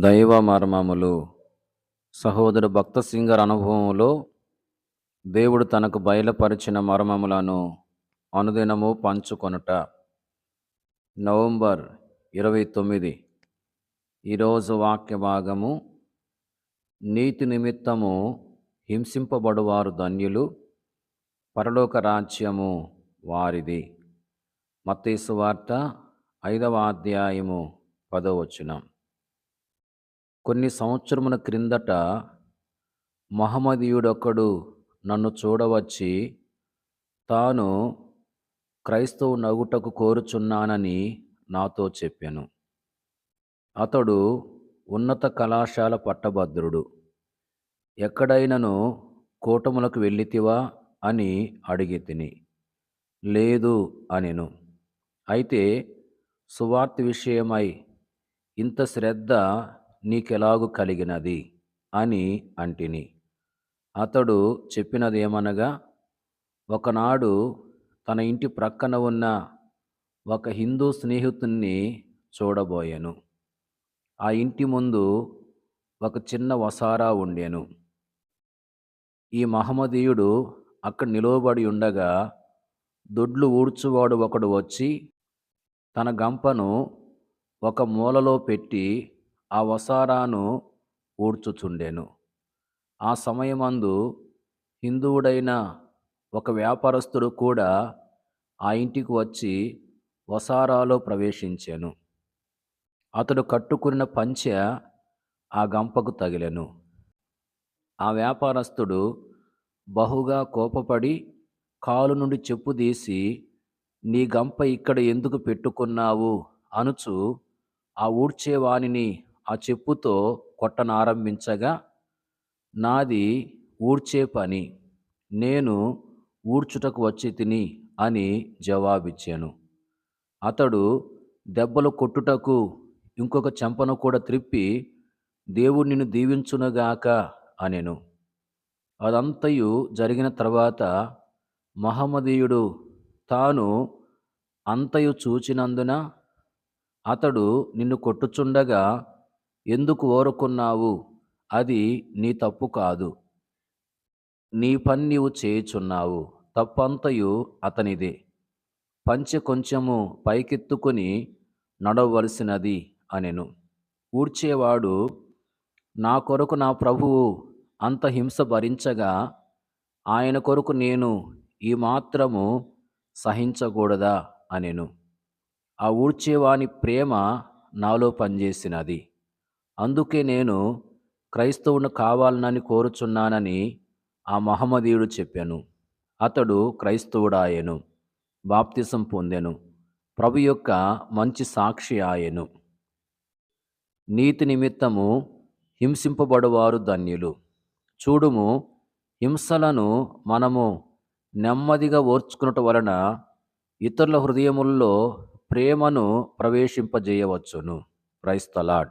దైవ మర్మములు. సహోదరు భక్త సింగర్ అనుభవంలో దేవుడు తనకు బయలుపరిచిన మర్మములను అనుదినము పంచుకొనుట. నవంబర్ ఇరవై తొమ్మిది. ఈరోజు వాక్య భాగము నీతి నిమిత్తము హింసింపబడువారు ధన్యులు పరలోక రాజ్యము వారిది. మత్తీసు వార్త ఐదవ అధ్యాయము పదవచనం. కొన్ని సంవత్సరముల క్రిందట మహమ్మదీయుడొక్కడు నన్ను చూడవచ్చి తాను క్రైస్తవు నగుటకు కోరుచున్నానని నాతో చెప్పాను. అతడు ఉన్నత కళాశాల పట్టభద్రుడు. ఎక్కడైనను కూటములకు వెళ్ళితివా అని అడిగి తిని లేదు అనెను. అయితే సువార్త విషయమై ఇంత శ్రద్ధ నీకెలాగు కలిగినది? అని అంటిని. అతడు చెప్పినదేమనగా ఒకనాడు తన ఇంటి ప్రక్కన ఉన్న ఒక హిందూ స్నేహితుణ్ణి చూడబోయాను. ఆ ఇంటి ముందు ఒక చిన్న వసారా ఉండెను. ఈ మహమ్మదీయుడు అక్కడ నిలువబడి ఉండగా దొడ్లు ఊడ్చువాడు ఒకడు వచ్చి తన గంపను ఒక మూలలో పెట్టి ఆ వసారాను ఊడ్చుచుండెను. ఆ సమయమందు హిందువుడైన ఒక వ్యాపారస్తుడు కూడా ఆ ఇంటికి వచ్చి వసారాలో ప్రవేశించాను. అతడు కట్టుకున్న పంచె ఆ గంపకు తగిలెను. ఆ వ్యాపారస్తుడు బహుగా కోపపడి కాలు నుండి చెప్పు తీసి నీ గంప ఇక్కడ ఎందుకు పెట్టుకున్నావు? అనుచు ఆ ఊడ్చేవాణిని ఆ చెప్పుతో కొట్టనారంభించగా నాది ఊడ్చే పని. నేను ఊడ్చుటకు వచ్చి తిని అని జవాబిచ్చాను. అతడు దెబ్బలు కొట్టుటకు ఇంకొక చెంపను కూడా త్రిప్పి దేవుడు నిన్ను దీవించునుగాక అనెను. అదంతయు జరిగిన తర్వాత మహమ్మదీయుడు తాను అంతయు చూచినందున అతడు నిన్ను కొట్టుచుండగా ఎందుకు ఓరుకున్నావు? అది నీ తప్పు కాదు. నీ పని నీవు చేయుచున్నావు. తప్పంతయు అతనిదే. పంచె కొంచెము పైకెత్తుకొని నడవలసినది అనెను. ఊడ్చేవాడు నా కొరకు నా ప్రభువు అంత హింస భరించగా ఆయన కొరకు నేను ఈ మాత్రము సహించకూడదా అనెను. ఆ ఊడ్చేవాని ప్రేమ నాలో పనిచేసినది. అందుకే నేను క్రైస్తవుని కావాలనని కోరుచున్నానని ఆ మహమ్మదీయుడు చెప్పాను. అతడు క్రైస్తవుడాయెను బాప్తిసం పొందెను ప్రభు యొక్క మంచి సాక్షి ఆయెను. నీతి నిమిత్తము హింసింపబడువారు ధన్యులు. చూడుము హింసలను మనము నెమ్మదిగా ఓర్చుకున్నట వలన ఇతరుల హృదయముల్లో ప్రేమను ప్రవేశింపజేయవచ్చును. క్రైస్తలాడ్